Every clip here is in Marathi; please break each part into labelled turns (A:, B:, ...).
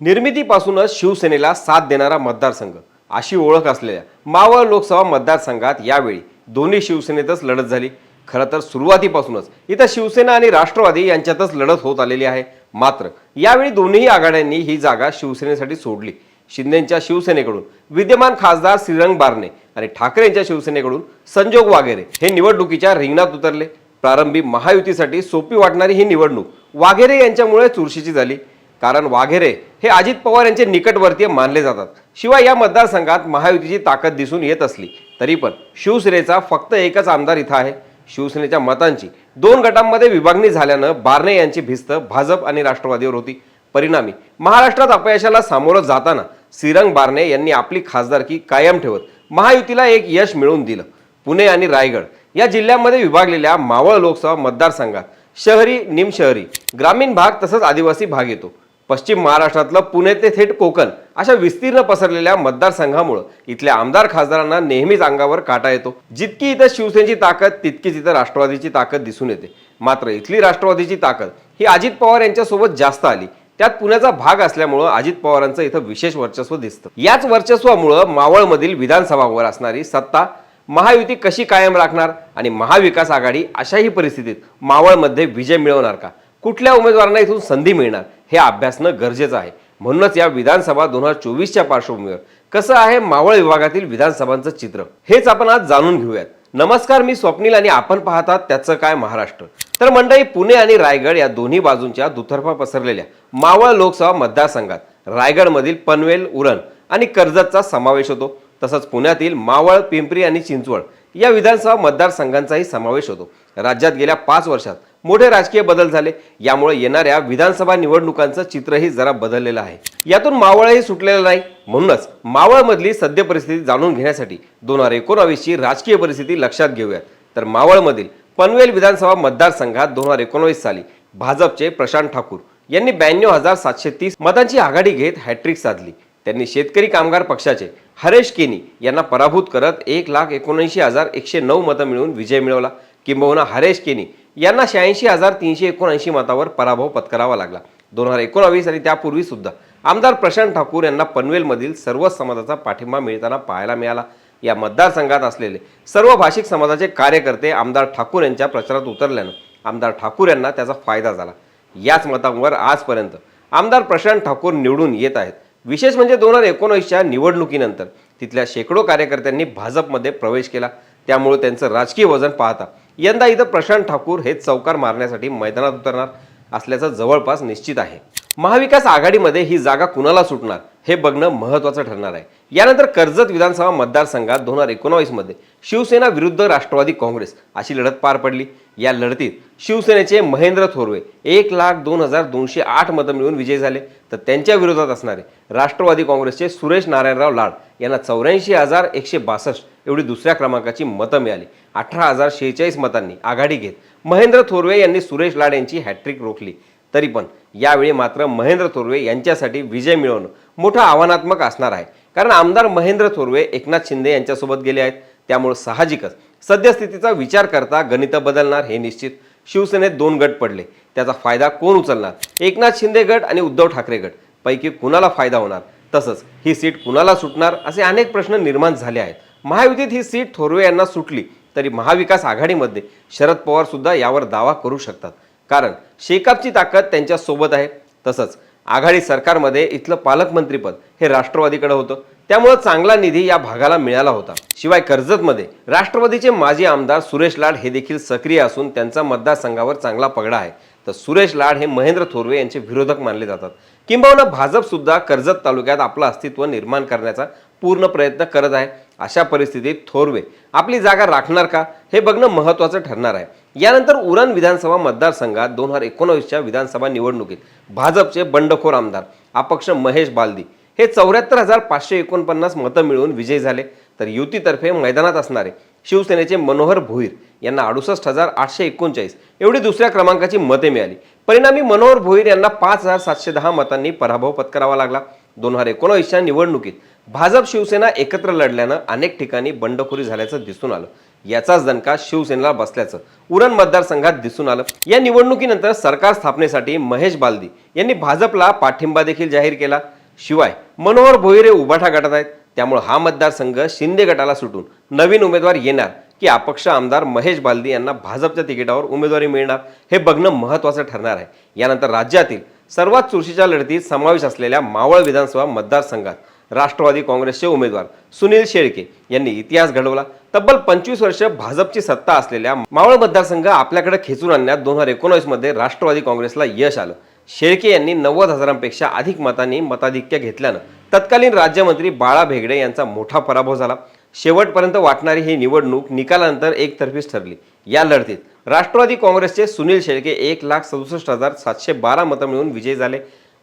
A: निर्मितीपासूनच शिवसेनेला साथ देणारा मतदारसंघ अशी ओळख असलेल्या मावळ लोकसभा मतदारसंघात यावेळी दोन्ही शिवसेनेतच लढत झाली. खरं तर सुरुवातीपासूनच इथं शिवसेना आणि राष्ट्रवादी यांच्यातच लढत होत आलेली आहे. मात्र यावेळी दोन्ही आघाड्यांनी ही जागा शिवसेनेसाठी सोडली. शिंदेच्या शिवसेनेकडून विद्यमान खासदार श्रीरंग बारणे आणि ठाकरेंच्या शिवसेनेकडून संजोग वागेरे हे निवडणुकीच्या रिंगणात उतरले. प्रारंभी महायुतीसाठी सोपी वाटणारी ही निवडणूक वाघेरे यांच्यामुळे चुरशीची झाली. कारण वाघेरे हे अजित पवार यांचे निकटवर्तीय मानले जातात. शिवाय या मतदारसंघात महायुतीची ताकद दिसून येत असली तरी पण शिवसेनेचा फक्त एकच आमदार इथं आहे. शिवसेनेच्या मतांची दोन गटांमध्ये विभागणी झाल्यानं बारणे यांची भिस्त भाजप आणि राष्ट्रवादीवर होती. परिणामी महाराष्ट्रात अपयशाला सामोरं जाताना सिरंग बारणे यांनी आपली खासदारकी कायम ठेवत महायुतीला एक यश मिळवून दिलं. पुणे आणि रायगड या जिल्ह्यांमध्ये विभागलेल्या मावळ लोकसभा मतदारसंघात शहरी निमशहरी ग्रामीण भाग तसंच आदिवासी भाग येतो. पश्चिम महाराष्ट्रातलं पुणे ते थेट कोकण अशा विस्तीर्ण पसरलेल्या मतदारसंघामुळं इथल्या आमदार खासदारांना नेहमीच अंगावर काटा येतो. जितकी इथं शिवसेनेची ताकद तितकीच इथं राष्ट्रवादीची ताकद दिसून येते. मात्र इथली राष्ट्रवादीची ताकद ही अजित पवार यांच्यासोबत जास्त आली. त्यात पुण्याचा भाग असल्यामुळं अजित पवारांचं इथं विशेष वर्चस्व दिसतं. याच वर्चस्वामुळं मावळमधील विधानसभावर असणारी सत्ता महायुती कशी कायम राखणार आणि महाविकास आघाडी अशाही परिस्थितीत मावळमध्ये विजय मिळवणार का? कुठल्या उमेदवारांना इथून संधी मिळणार? हे अभ्यासणं गरजेचं आहे. म्हणूनच या विधानसभा दोन हजार चोवीसच्या पार्श्वभूमीवर कसं आहे मावळ विभागातील विधानसभांचं चित्र? हेच आपण आज जाणून घेऊयात. नमस्कार मी स्वप्नील आणि आपण पाहतात त्याचं काय महाराष्ट्र. तर मंडळी पुणे आणि रायगड या दोन्ही बाजूंच्या दुतर्फा पसरलेल्या मावळ लोकसभा मतदारसंघात रायगडमधील पनवेल उरण आणि कर्जतचा समावेश होतो. तसंच पुण्यातील मावळ पिंपरी आणि चिंचवड या विधानसभा मतदारसंघांचाही समावेश होतो. राज्यात गेल्या पाच वर्षात मोठे राजकीय बदल झाले. यामुळे येणाऱ्या विधानसभा निवडणुकांचं चित्रही जरा बदललेलं आहे. यातून मावळही सुटलेलं नाही. म्हणूनच मावळमधली सद्य परिस्थिती जाणून घेण्यासाठी दोन हजार एकोणावीसची राजकीय परिस्थिती लक्षात घेऊयात. तर मावळमधील पनवेल विधानसभा मतदारसंघात दोन हजार एकोणावीस साली भाजपचे प्रशांत ठाकूर यांनी ब्याण्णव हजार सातशे तीस मतांची आघाडी घेत हॅट्रिक साधली. त्यांनी शेतकरी कामगार पक्षाचे हरेश केनी यांना पराभूत करत एक लाख एकोणऐंशी हजार एकशे नऊ मतं मिळवून विजय मिळवला. किंबहुना हरेश केनी यांना शहाऐंशी हजार तीनशे एकोणऐंशी मतावर पराभव पत्करावा लागला. दोन हजार एकोणावीस आणि त्यापूर्वी सुद्धा आमदार प्रशांत ठाकूर यांना पनवेलमधील सर्व समाजाचा पाठिंबा मिळताना पाहायला मिळाला. या मतदारसंघात असलेले सर्व भाषिक समाजाचे कार्यकर्ते आमदार ठाकूर यांच्या प्रचारात उतरल्यानं आमदार ठाकूर यांना त्याचा फायदा झाला. याच मतांवर आजपर्यंत आमदार प्रशांत ठाकूर निवडून येत आहेत. विशेष म्हणजे दोन हजार एकोणीसच्या निवडणुकीनंतर तिथल्या शेकडो कार्यकर्त्यांनी भाजपमध्ये प्रवेश केला. त्यामुळे त्यांचं राजकीय वजन पाहता यंदा इथं प्रशांत ठाकूर हे चौकार मारण्यासाठी मैदानात उतरणार असल्याचं जवळपास निश्चित आहे. महाविकास आघाडीमध्ये ही जागा कुणाला सुटणार? हे बघणं महत्त्वाचं ठरणार आहे. यानंतर कर्जत विधानसभा मतदारसंघात दोन हजार एकोणावीसमध्ये शिवसेना विरुद्ध राष्ट्रवादी काँग्रेस अशी लढत पार पडली. या लढतीत शिवसेनेचे महेंद्र थोरवे एक लाख दोन हजार दोनशे आठ मतं मिळून विजयी झाले. तर त्यांच्या विरोधात असणारे राष्ट्रवादी काँग्रेसचे सुरेश नारायणराव लाड यांना चौऱ्याऐंशी हजार एकशे बासष्ट एवढी दुसऱ्या क्रमांकाची मतं मिळाली. अठरा हजार शेहेचाळीस मतांनी आघाडी घेत महेंद्र थोरवे यांनी सुरेश लाड यांची हॅट्रिक रोखली. तरी पण यावेळी मात्र महेंद्र थोरवे यांच्यासाठी विजय मिळवणं मोठं आव्हानात्मक असणार आहे. कारण आमदार महेंद्र थोरवे एकनाथ शिंदे यांच्यासोबत गेले आहेत. त्यामुळे साहजिकच सद्यस्थितीचा विचार करता गणितं बदलणार हे निश्चित. शिवसेनेत दोन गट पडले. त्याचा फायदा कोण उचलणार? एकनाथ शिंदे गट आणि उद्धव ठाकरे गट. पैकी कुणाला फायदा होणार? तसंच ही सीट कुणाला सुटणार? असे अनेक प्रश्न निर्माण झाले आहेत. महायुतीत ही सीट थोरवे यांना सुटली तरी महाविकास आघाडीमध्ये शरद पवार सुद्धा यावर दावा करू शकतात. कारण शेकापची ताकद त्यांच्यासोबत आहे. तसंच आघाडी सरकारमध्ये इथलं पालकमंत्रीपद हे राष्ट्रवादीकडे होतं. त्यामुळं चांगला निधी या भागाला मिळाला होता. शिवाय कर्जतमध्ये राष्ट्रवादीचे माजी आमदार सुरेश लाड हे देखील सक्रिय असून त्यांचा मतदारसंघावर चांगला पगडा आहे. तर सुरेश लाड हे महेंद्र थोरवे यांचे विरोधक मानले जातात. किंबहुना भाजपसुद्धा कर्जत तालुक्यात आपलं अस्तित्व निर्माण करण्याचा पूर्ण प्रयत्न करत आहे. अशा परिस्थितीत थोरवे आपली जागा राखणार का? हे बघणं महत्त्वाचं ठरणार आहे. यानंतर उरण विधानसभा मतदारसंघात दोन हजार एकोणावीसच्या विधानसभा निवडणुकीत भाजपचे बंडखोर आमदार अपक्ष महेश बालदी हे चौऱ्याहत्तर हजार पाचशे एकोणपन्नास मतं मिळवून विजयी झाले. तर युतीतर्फे मैदानात असणारे शिवसेनेचे मनोहर भोईर यांना अडुसष्ट हजार आठशे एकोणचाळीस एवढी दुसऱ्या क्रमांकाची मते मिळाली. परिणामी मनोहर भोईर यांना पाच हजार सातशे दहा मतांनी पराभव पत्करावा लागला. दोन हजार एकोणावीसच्या निवडणुकीत भाजप शिवसेना एकत्र लढल्यानं अनेक ठिकाणी बंडखोरी झाल्याचं दिसून आलं. याचाच दणका शिवसेनेला बसल्याचं उरण मतदारसंघात दिसून आलं. या निवडणुकीनंतर सरकार स्थापनेसाठी महेश बालदी यांनी भाजपला पाठिंबा देखील जाहीर केला. शिवाय मनोहर भोईरे उबाठा गटात आहेत. त्यामुळे हा मतदारसंघ शिंदे गटाला सुटून नवीन उमेदवार येणार की अपक्ष आमदार महेश बालदी यांना भाजपच्या तिकिटावर उमेदवारी मिळणार हे बघणं महत्त्वाचं ठरणार आहे. यानंतर राज्यातील सर्वात चुरशीच्या लढतीत समावेश असलेल्या मावळ विधानसभा मतदारसंघात राष्ट्रवादी काँग्रेसचे उमेदवार सुनील शेळके यांनी इतिहास घडवला. तब्बल पंचवीस वर्ष भाजपची सत्ता असलेल्या मावळ मतदारसंघ आपल्याकडे खेचून आणण्यात दोन हजार एकोणावीसमध्ये राष्ट्रवादी काँग्रेसला यश आलं. शेळके यांनी नव्वद हजारांपेक्षा अधिक मतांनी मताधिक्य घेतल्यानं तत्कालीन राज्यमंत्री बाळा भेगडे यांचा मोठा पराभव झाला. शेवटपर्यंत वाटणारी ही निवडणूक निकालानंतर एकतर्फीच ठरली. या लढतीत राष्ट्रवादी काँग्रेसचे सुनील शेळके एक लाख सदुसष्ट हजार सातशे बारा मतं मिळून विजयी झाले.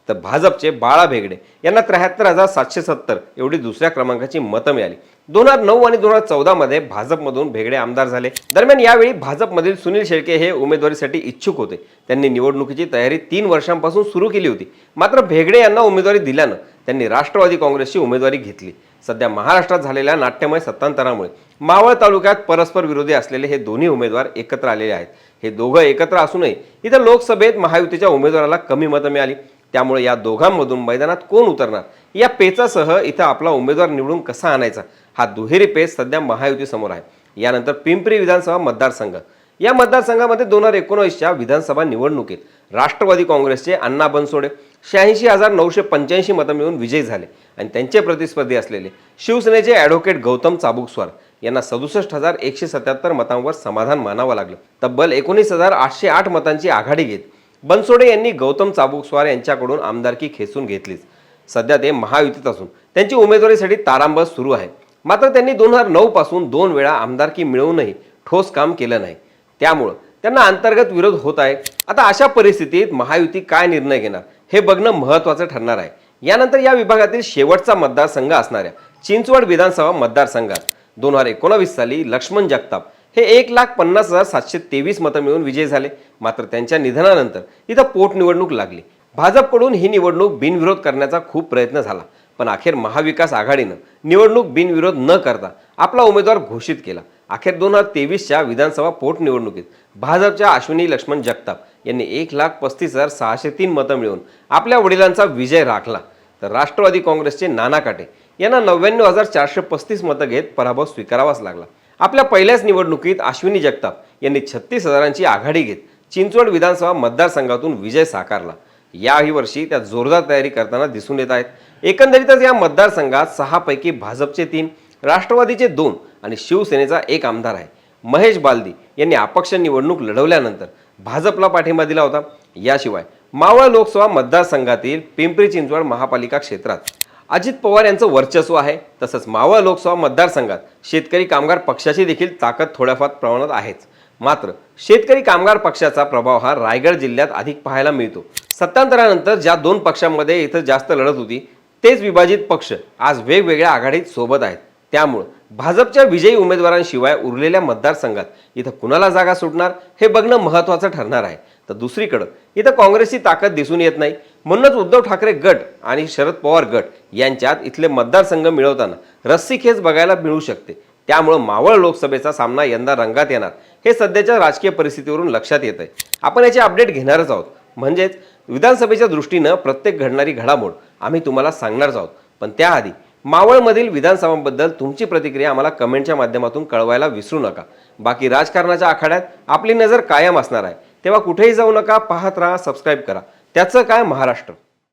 A: तर भाजपचे बाळा भेगडे यांना त्र्याहत्तर हजार सातशे सत्तर एवढी दुसऱ्या क्रमांकाची मतं मिळाली. दोन हजार नऊ आणि दोन हजार चौदामध्ये भाजपमधून भेगडे आमदार झाले. दरम्यान यावेळी भाजपमधील सुनील शेळके हे उमेदवारीसाठी इच्छुक होते. त्यांनी निवडणुकीची तयारी तीन वर्षांपासून सुरू केली होती. मात्र भेगडे यांना उमेदवारी दिल्यानं त्यांनी राष्ट्रवादी काँग्रेसची उमेदवारी घेतली. सध्या महाराष्ट्रात झालेल्या नाट्यमय सत्तांतरामुळे मावळ तालुक्यात परस्पर विरोधी असलेले हे दोन्ही उमेदवार एकत्र आलेले आहेत. हे दोघं एकत्र असूनही इथं लोकसभेत महायुतीच्या उमेदवाराला कमी मतं मिळाली. त्यामुळे या दोघांमधून मैदानात कोण उतरणार? या पेचासह इथं आपला उमेदवार निवडून कसा आणायचा? हा दुहेरी पेच सध्या महायुतीसमोर आहे. यानंतर पिंपरी विधानसभा मतदारसंघ. या मतदारसंघामध्ये दोन हजार एकोणीसच्या विधानसभा निवडणुकीत राष्ट्रवादी काँग्रेसचे अण्णा बनसोडे शहाऐंशी हजार नऊशे पंच्याऐंशी मतं मिळून विजयी झाले आणि त्यांचे प्रतिस्पर्धी असलेले शिवसेनेचे ॲडव्होकेट गौतम चाबुकस्वार यांना सदुसष्ट हजार एकशे सत्याहत्तर मतांवर समाधान मानावं लागलं. तब्बल एकोणीस हजार आठशे आठ मतांची आघाडी घेत बनसोडे यांनी गौतम चाबुकस्वार यांच्याकडून आमदारकी खेचून घेतलीच. सध्या ते महायुतीत असून त्यांची उमेदवारीसाठी तारांबस सुरू आहे. मात्र त्यांनी दोन हजार नऊ पासून दोन वेळा आमदारकी मिळवूनही ठोस काम केलं नाही. त्यामुळं त्यांना अंतर्गत विरोध होत आहे. आता अशा परिस्थितीत महायुती काय निर्णय घेणार? हे बघणं महत्त्वाचं ठरणार आहे. यानंतर या विभागातील शेवटचा मतदारसंघ असणाऱ्या चिंचवड विधानसभा मतदारसंघात दोन हजार एकोणावीस साली लक्ष्मण जगताप हे एक लाख पन्नास हजार सातशे तेवीस मतं मिळून विजयी झाले. मात्र त्यांच्या निधनानंतर इथं पोटनिवडणूक लागली. भाजपकडून ही निवडणूक बिनविरोध करण्याचा खूप प्रयत्न झाला. पण अखेर महाविकास आघाडीनं निवडणूक बिनविरोध न करता आपला उमेदवार घोषित केला. अखेर दोन हजार तेवीसच्या विधानसभा पोटनिवडणुकीत भाजपच्या अश्विनी लक्ष्मण जगताप यांनी एक लाख पस्तीस हजार सहाशे तीन मतं मिळवून आपल्या वडिलांचा विजय राखला. तर राष्ट्रवादी काँग्रेसचे नाना काटे यांना नव्याण्णव हजार चारशे पस्तीस मतं घेत पराभव स्वीकारावाच लागला. आपल्या पहिल्याच निवडणुकीत अश्विनी जगताप यांनी छत्तीस हजारांची आघाडी घेत चिंचवड विधानसभा मतदारसंघातून विजय साकारला. याही वर्षी त्या जोरदार तयारी करताना दिसून येत आहेत. एकंदरीतच या मतदारसंघात सहापैकी भाजपचे तीन राष्ट्रवादीचे दोन आणि शिवसेनेचा एक आमदार आहे. महेश बालदी यांनी अपक्ष निवडणूक लढवल्यानंतर भाजपला पाठिंबा दिला होता. याशिवाय मावळ लोकसभा मतदारसंघातील पिंपरी चिंचवड महापालिका क्षेत्रात अजित पवार यांचं वर्चस्व आहे तसंच मावळ लोकसभा मतदारसंघात शेतकरी कामगार पक्षाची देखील ताकद थोड्याफार प्रमाणात आहेच. मात्र शेतकरी कामगार पक्षाचा प्रभाव हा रायगड जिल्ह्यात अधिक पाहायला मिळतो. सत्तांतरानंतर ज्या दोन पक्षांमध्ये इथं जास्त लढत होती तेच विभाजित पक्ष आज वेगवेगळ्या आघाडीत सोबत आहेत. त्यामुळं भाजपच्या विजयी उमेदवारांशिवाय उरलेल्या मतदारसंघात इथं कुणाला जागा सुटणार हे बघणं महत्त्वाचं ठरणार आहे. तर दुसरीकडं इथं काँग्रेसची ताकद दिसून येत नाही. म्हणूनच उद्धव ठाकरे गट आणि शरद पवार गट यांच्यात इथले मतदारसंघ मिळवताना रस्सीखेच बघायला मिळू शकते. त्यामुळं मावळ लोकसभेचा सामना यंदा रंगात येणार. हे सध्याच्या राजकीय परिस्थितीवरून लक्षात येत आहे. आपण याचे अपडेट घेणारच आहोत. म्हणजेच विधानसभेच्या दृष्टीनं प्रत्येक घडणारी घडामोड आम्ही तुम्हाला सांगणारच आहोत. पण त्याआधी मावळमधील विधानसभांबद्दल तुमची प्रतिक्रिया आम्हाला कमेंटच्या माध्यमातून कळवायला विसरू नका. बाकी राजकारणाच्या आखाड्यात आपली नजर कायम असणार आहे. तेव्हा कुठेही जाऊ नका पाहत राहा सबस्क्राईब करा. त्याचं काय महाराष्ट्र?